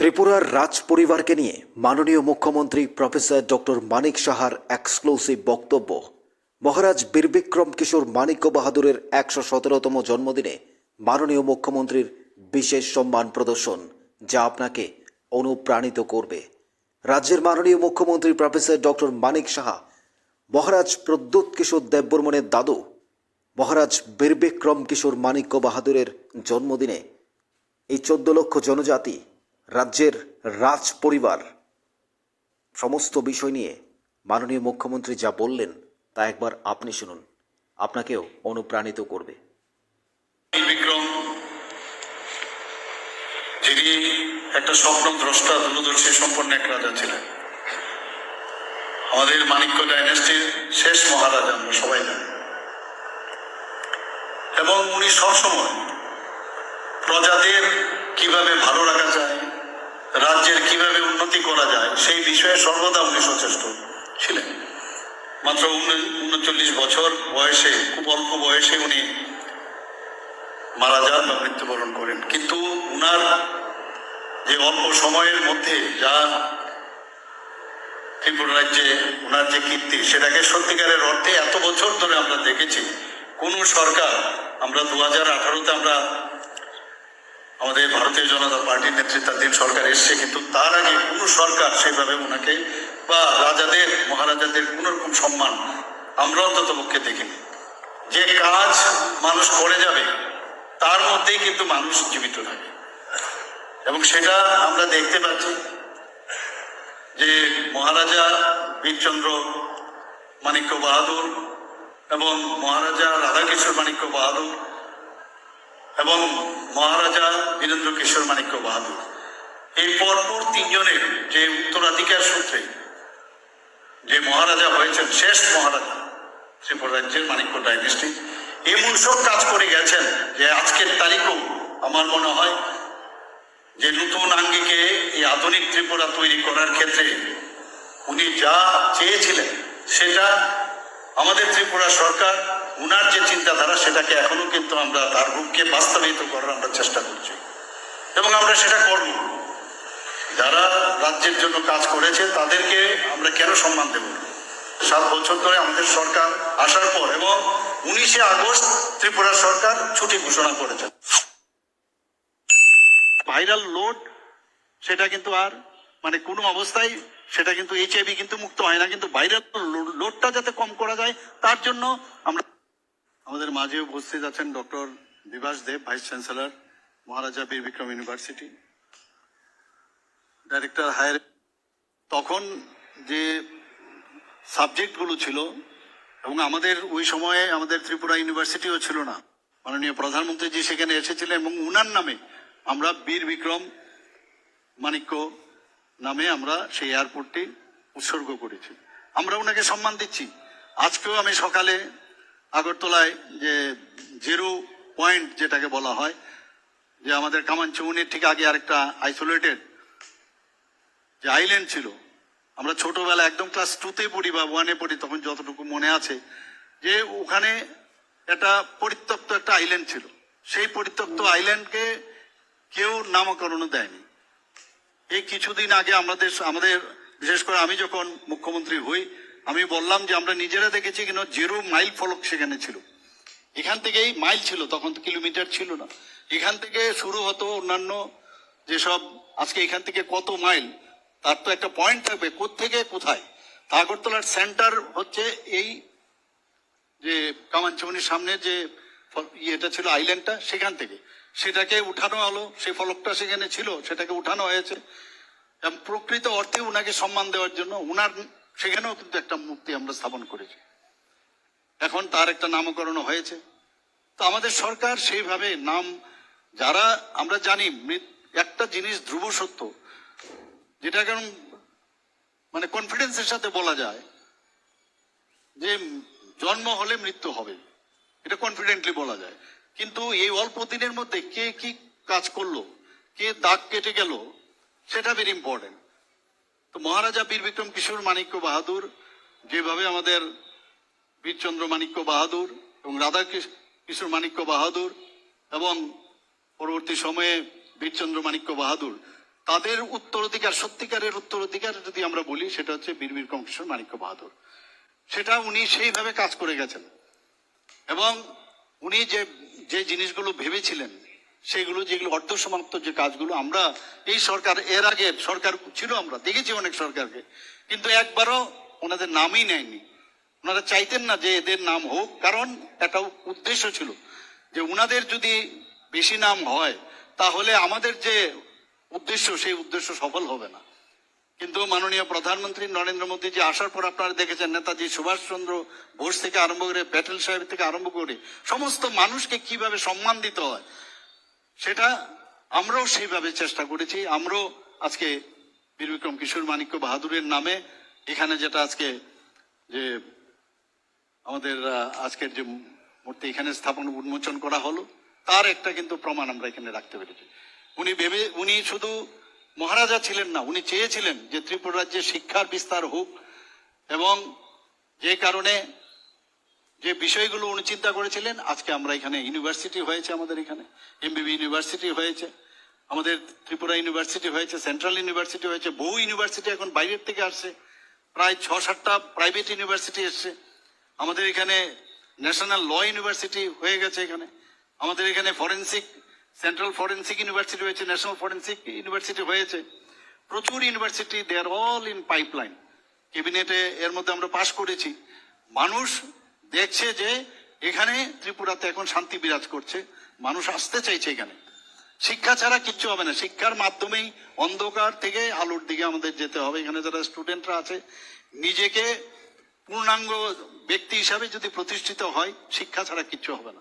ত্রিপুরার রাজ পরিবারকে নিয়ে মাননীয় মুখ্যমন্ত্রী প্রফেসর ডক্টর মানিক সাহার এক্সক্লুসিভ বক্তব্য। মহারাজ বীরবিক্রম কিশোর মানিক্য বাহাদুরের একশো সতেরোতম জন্মদিনে মাননীয় মুখ্যমন্ত্রীর বিশেষ সম্মান প্রদর্শন, যা আপনাকে অনুপ্রাণিত করবে। রাজ্যের মাননীয় মুখ্যমন্ত্রী প্রফেসর ডক্টর মানিক সাহা, মহারাজ প্রদ্যুৎ কিশোর দেববর্মনের দাদু, মহারাজ বীরবিক্রম কিশোর মানিক্য বাহাদুরের জন্মদিনে এই চোদ্দ লক্ষ জনজাতি রাজ্যের রাজ পরিবার সমস্ত বিষয় নিয়ে মাননীয় মুখ্যমন্ত্রী যা বললেন, তা একবার আপনি শুনুন। আপনাকেও অনুপ্রাণিত করবে। বিক্রম, যিনি একটা স্বপ্ন দ্রষ্টা দূরদর্শী সম্পন্ন এক রাজা ছিলেন। আমাদের মানিক্য ডাইনেস্টির শেষ মহারাজা আমরা সবাই জানি। এবং উনি সবসময় প্রজাদের কীভাবে ভালো রাখা রাজ্যের কীভাবে উন্নতি করা যায় সেই বিষয়ে সর্বদা উনি সচেষ্ট ছিলেন। মাত্র উনচল্লিশ বছর বয়সে, খুব অল্প বয়সে উনি মারা যান বা মৃত্যুবরণ করেন। কিন্তু উনার যে অল্প সময়ের মধ্যে যা ত্রিপুরা রাজ্যে উনার যে কীর্তি, সেটাকে সত্যিকারের অর্থে এত বছর ধরে আমরা দেখেছি। কোন সরকার, আমরা দু হাজার আঠারোতে আমরা আমাদের ভারতীয় জনতা পার্টির নেতৃত্বাধীন সরকার এসছে, কিন্তু তার আগে কোনো সরকার সেভাবে ওনাকে বা রাজাদের, মহারাজাদের কোন রকম সম্মান আমরা অন্তত পক্ষে দেখিনি। যে কাজ মানুষ করে যাবে, তার মধ্যেই কিন্তু মানুষ জীবিত থাকে। এবং সেটা আমরা দেখতে পাচ্ছি যে মহারাজা বীরচন্দ্র মাণিক্য বাহাদুর এবং মহারাজা রাধাকিশোর মাণিক্য বাহাদুর এবং মহারাজা বীরেন্দ্র কিশোর মানিক্য বাহাদুর। এই পরপর তিনজনের যে উত্তরাধিকার সূত্রে যে মহারাজা হয়েছেন, শেষ মহারাজা ত্রিপুরা রাজ্যের মানিক্য ডাইনেস্টি এমন সব কাজ করে গেছেন যে আজকের তারিখও আমার মনে হয় যে নতুন আঙ্গিকে এই আধুনিক ত্রিপুরা তৈরি করার ক্ষেত্রে উনি যা চেয়েছিলেন, সেটা আমাদের ত্রিপুরা সরকার উনার যে চিন্তাধারা, সেটাকে এখনও কিন্তু আমরা তার রূপকে বাস্তবায়িত করার আমরা চেষ্টা করছি। এবং আমরা সেটা করব। যারা রাজ্যের জন্য কাজ করেছে, তাদেরকে আমরা কেন সম্মান দেব সাত বছর ধরে আমাদের সরকার আসার পর এবং উনিশে আগস্ট ত্রিপুরা সরকার ছুটি ঘোষণা করেছে। ভাইরাল লোড, সেটা কিন্তু আর মানে কোনো অবস্থায় সেটা কিন্তু এইচআইভি কিন্তু মুক্ত হয় না, কিন্তু ভাইরাল লোডটা যাতে কম করা যায়, তার জন্য আমরা আমাদের মাঝে উপস্থিত আছেন doctor Bibhas Deb, vice chancellor, Maharaja Bir Bikram university. Director higher তখন যে সাবজেক্টগুলো ছিল, এবং আমাদের ওই সময়ে আমাদের ত্রিপুরা ইউনিভার্সিটিও ছিল না। মাননীয় প্রধানমন্ত্রী জি সেখানে এসেছিলেন, এবং উনার নামে আমরা বীর বিক্রম মানিক্য নামে আমরা সেই এয়ারপোর্টটি উৎসর্গ করেছি। আমরা ওনাকে সম্মান দিচ্ছি। আজকেও আমি সকালে আগরতলায় যে জিরো পয়েন্ট যেটাকে বলা হয়, যে আমাদের কামানচৌনির ঠিক আগে আরেকটা আইসোলেটেড যে আইল্যান্ড ছিল, আমরা ছোটবেলা একদম ক্লাস টুতে পড়ি বা ওয়ানে পড়ি, তখন যতটুকু মনে আছে, যে ওখানে একটা পরিত্যক্ত একটা আইল্যান্ড ছিল। সেই পরিত্যক্ত আইল্যান্ডকে কেউ নামকরণও দেয়নি। এই কিছুদিন আগে আমাদের আমাদের, বিশেষ করে আমি যখন মুখ্যমন্ত্রী হই আমি বললাম যে আমরা নিজেরা দেখেছি কিনা, জিরো মাইল ফলক সেখানে ছিল। এখান থেকেই মাইল ছিল, তখন তো কিলোমিটার ছিল না। এখান থেকে শুরু হতো অন্যান্য যেসব, আজকে এখান থেকে কত মাইল, তার তো একটা পয়েন্ট থাকবে থেকে কোথায়। আগরতলার সেন্টার হচ্ছে এই যে কামানচৌনির সামনে যে ইয়েটা ছিল আইল্যান্ডটা সেখান থেকে। সেটাকে উঠানো হলো, সেই ফলকটা সেখানে ছিল, সেটাকে উঠানো হয়েছে। প্রকৃত অর্থে উনাকে সম্মান দেওয়ার জন্য, উনার সেখানেও কিন্তু একটা মূর্তি আমরা স্থাপন করেছি। এখন তার একটা নামকরণ হয়েছে। তো আমাদের সরকার সেইভাবে নাম, যারা আমরা জানি একটা জিনিস ধ্রুব সত্য যেটা কারণ মানে কনফিডেন্সের সাথে বলা যায়, যে জন্ম হলে মৃত্যু হবে। এটা কনফিডেন্টলি বলা যায়। কিন্তু এই অল্প দিনের মধ্যে কে কি কাজ করল, কে দাগ কেটে গেল, সেটা ভেরি ইম্পর্টেন্ট তো মহারাজা বীর বিক্রম কিশোর মানিক্য বাহাদুর, যেভাবে আমাদের বীরচন্দ্র মানিক্য বাহাদুর এবং রাধা কিশোর মানিক্য বাহাদুর এবং পরবর্তী সময়ে বীরচন্দ্র মানিক্য বাহাদুর, তাদের উত্তরাধিকার, সত্যিকারের উত্তরাধিকার যদি আমরা বলি, সেটা হচ্ছে বীর বিক্রম কিশোর মানিক্য বাহাদুর। সেটা উনি সেইভাবে কাজ করে গেছেন এবং উনি যে যে জিনিসগুলো ভেবেছিলেন সেগুলো, যেগুলো অর্ধ সমাপ্ত যে কাজগুলো আমরা, এই সরকার এর আগে সরকার ছিল আমরা, দেখেছি অনেক সরকারকে, কিন্তু একবারও ওনাদের নামই নেয়নি। ওনারা চাইতেন না যে এদের নাম হোক, কারণ একটা উদ্দেশ্য ছিল যে উনাদের যদি বেশি নাম হয়, তাহলে আমাদের যে উদ্দেশ্য, সেই উদ্দেশ্য সফল হবে না। কিন্তু মাননীয় প্রধানমন্ত্রী নরেন্দ্র মোদী যে আসার পর আপনারা দেখেছেন নেতাজি সুভাষচন্দ্র বোস থেকে আরম্ভ করে, প্যাটেল সাহেব থেকে আরম্ভ করে, সমস্ত মানুষকে কীভাবে সম্মান দিতে হয় সেটা আমরাও সেইভাবে চেষ্টা করেছি। আমরাও আজকে বীর বিক্রম কিশোর মানিক্য বাহাদুরের নামে এখানে যেটা আজকে যে আমাদের আজকের যে মূর্তি এখানে স্থাপন, উন্মোচন করা হলো, তার একটা কিন্তু প্রমাণ আমরা এখানে রাখতে পেরেছি। উনি ভেবে, উনি শুধু মহারাজা ছিলেন না, উনি চেয়েছিলেন যে ত্রিপুরা রাজ্যে শিক্ষার বিস্তার হোক এবং যে কারণে যে বিষয়গুলো উনি চিন্তা করেছিলেন, আজকে আমরা এখানে ইউনিভার্সিটি হয়েছে আমাদের এখানে এমবিবি ইউনিভার্সিটি হয়েছে, আমাদের ত্রিপুরা ইউনিভার্সিটি হয়েছে, সেন্ট্রাল ইউনিভার্সিটি হয়েছে, বহু ইউনিভার্সিটি এখন বাইরের থেকে আসছে, প্রায় ছ সাতটা প্রাইভেট ইউনিভার্সিটি এসছে। আমাদের এখানে ন্যাশনাল ল ইউনিভার্সিটি হয়ে গেছে এখানে। আমাদের এখানে ফরেন্সিক, সেন্ট্রাল ফরেন্সিক ইউনিভার্সিটি হয়েছে, ন্যাশনাল ফরেন্সিক ইউনিভার্সিটি হয়েছে। প্রচুর university they are all in pipeline ক্যাবিনেটে এর মধ্যে আমরা পাশ করেছি। মানুষ দেখছে যে এখানে ত্রিপুরাতে এখন শান্তি বিরাজ করছে। মানুষ আসতে চাইছে এখানে। শিক্ষা ছাড়া কিচ্ছু হবে না। শিক্ষার মাধ্যমেই অন্ধকার থেকে আলোর দিকে আমাদের যেতে হবে। এখানে যারা স্টুডেন্টরা আছে, নিজেকে পূর্ণাঙ্গ ব্যক্তি হিসাবে যদি প্রতিষ্ঠিত হয়, শিক্ষা ছাড়া কিচ্ছু হবে না।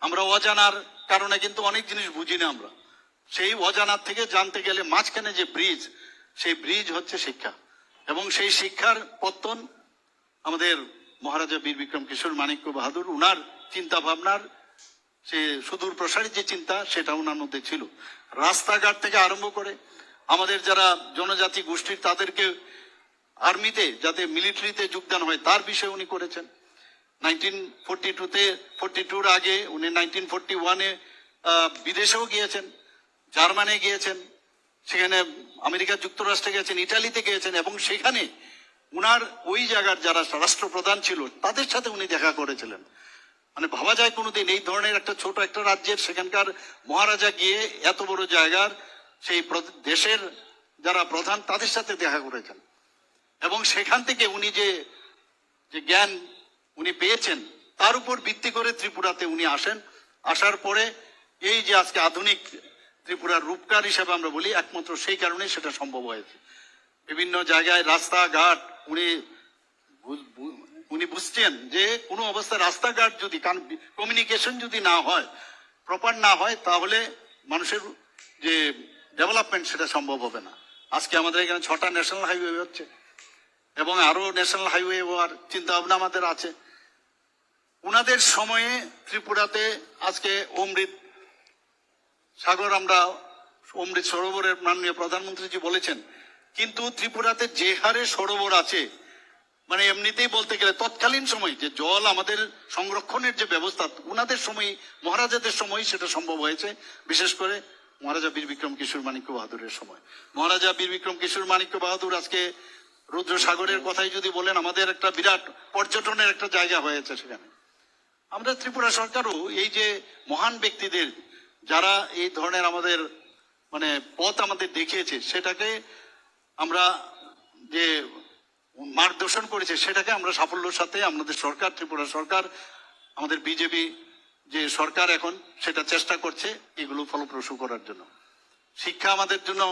আমরা অজানার কারণে কিন্তু অনেক জিনিস বুঝি না আমরা। সেই অজানার থেকে জানতে গেলে মাঝখানে যে ব্রিজ সেই ব্রিজ হচ্ছে শিক্ষা। এবং সেই শিক্ষার পত্তন আমাদের মহারাজা বীর বিক্রম কিশোর মানিক্য বাহাদুর, উনার চিন্তা ভাবনার সে সুদূর প্রসারী যে চিন্তা, সেটা ওনার মধ্যে ছিল। রাস্তাঘাট থেকে আরম্ভ করে আমাদের যারা জনজাতি গোষ্ঠীর, তাদেরকে আর্মিতে যাতে মিলিটারিতে যোগদান হয়, তার বিষয়ে উনি করেছেন। নাইনটিন ফোরটি টুতে, ফোরটি টুর আগে উনি নাইনটিন ফোরটি ওয়ানে বিদেশেও গিয়েছেন, জার্মানে গিয়েছেন, সেখানে আমেরিকা যুক্তরাষ্ট্রে গেছেন ইটালিতে গিয়েছেন, এবং সেখানে উনার ওই জায়গার যারা রাষ্ট্রপ্রধান ছিল, তাদের সাথে উনি দেখা করেছিলেন। মানে ভাবা যায় কোনোদিন এই ধরনের একটা ছোট একটা রাজ্যের সেখানকার মহারাজা গিয়ে এত বড় জায়গার সেই দেশের যারা প্রধান, তাদের সাথে দেখা করেছেন। এবং সেখান থেকে উনি যে যে জ্ঞান উনি পেয়েছেন, তার উপর ভিত্তি করে ত্রিপুরাতে উনি আসেন। আসার পরে এই যে আজকে আধুনিক ত্রিপুরার রূপকার হিসেবে আমরা বলি, একমাত্র সেই কারণে সেটা সম্ভব হয়েছে। বিভিন্ন জায়গায় রাস্তাঘাট উনি উনি বুঝছেন যে কোনো অবস্থায় রাস্তাঘাট যদি কমিউনিকেশন যদি না হয় প্রপার না হয়, তাহলে মানুষের যে ডেভেলপমেন্ট সেটা সম্ভব হবে না। আজকে আমাদের এখানে ছটা ন্যাশনাল হাইওয়ে হচ্ছে এবং আরও ন্যাশনাল হাইওয়ে হওয়ার চিন্তা ভাবনা আমাদের আছে। উনাদের সময়ে ত্রিপুরাতে আজকে অমৃত সাগর আমরা অমৃত সরোবরের মাননীয় প্রধানমন্ত্রীজি বলেছেন কিন্তু ত্রিপুরাতে যে হারে সরোবর আছে মানে এমনিতেই বলতে গেলে তৎকালীন সময়, যে জল আমাদের সংরক্ষণের যে ব্যবস্থা, উনাদের সময়, মহারাজাদের সময় সেটা সম্ভব হয়েছে। বিশেষ করে মহারাজা বীর বিক্রম কিশোর মানিক্য বাহাদুরের সময়। মহারাজা বীর বিক্রম কিশোর মানিক্য বাহাদুর আজকে রুদ্র সাগরের কথাই যদি বলেন, আমাদের একটা বিরাট পর্যটনের একটা জায়গা হয়েছে সেখানে। আমরা ত্রিপুরা সরকারও এই যে মহান ব্যক্তিদের, যারা এই ধরনের আমাদের মানে পথ আমাদের দেখিয়েছে, সেটাকে আমরা যে মার্গদর্শন করেছে, সেটাকে আমরা সাফল্যের সাথে আমাদের সরকার, ত্রিপুরা সরকার, আমাদের বিজেপি যে সরকার এখন সেটা চেষ্টা করছে এগুলো ফলপ্রসূ করার জন্য। শিক্ষা আমাদের জন্য,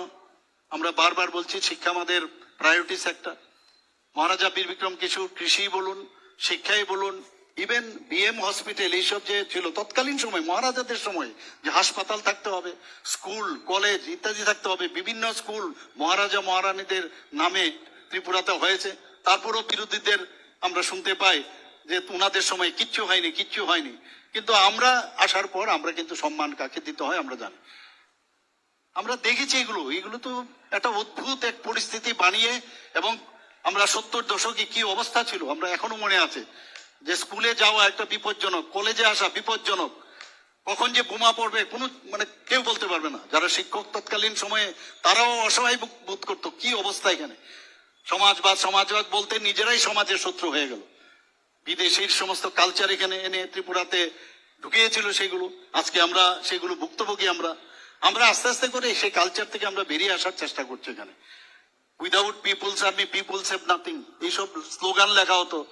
আমরা বারবার বলছি, শিক্ষা আমাদের প্রায়োরিটি সেক্টর মহারাজা বীর বিক্রম কিশোর কৃষি বলুন, শিক্ষাই বলুন ইভেন বিএম হসপিটাল এইসব যে ছিল, তৎকালীন সময়, মহারাজাদের সময়, যে হাসপাতাল থাকতে হবে, স্কুল, কলেজ ইত্যাদি থাকতে হবে, বিভিন্ন স্কুল মহারাজা, মহারানীদের নামে ত্রিপুরাতে হয়েছে। তারপরও বিরোধীদের আমরা শুনতে পাই যে উনাদের সময় কিচ্ছু হয়নি কিচ্ছু হয়নি। কিন্তু আমরা আসার পর আমরা কিন্তু সম্মান কাকে দিতে হয় আমরা জানি। আমরা দেখেছি এগুলো। এগুলো তো একটা অদ্ভুত এক পরিস্থিতি বানিয়ে এবং আমরা সত্তর দশকে কি অবস্থা ছিল, আমরা এখনও মনে আছে। যে স্কুলে যাওয়া একটা বিপজ্জনক, কলেজে আসা বিপজ্জনক, কখন যে বোমা পড়বে, কোনো মানে কেউ বলতে পারবে না। যারা শিক্ষক তৎকালীন সময়ে, তারাও অসহায় বোধ- করতো, কি অবস্থা এখানে? সমাজবাদ সমাজবাদ বলতে নিজেরাই সমাজের শত্রু হয়ে গেল। বিদেশির সমস্ত কালচার এখানে এনে ত্রিপুরাতে ঢুকিয়েছিল সেগুলো। আজকে আমরা সেগুলো ভুক্তভোগী আমরা। আমরা আস্তে আস্তে করে সেই কালচার থেকে আমরা বেরিয়ে আসার চেষ্টা করছি এখানে। Without people's army peoples have nothing এইসব স্লোগান লেখা হতো।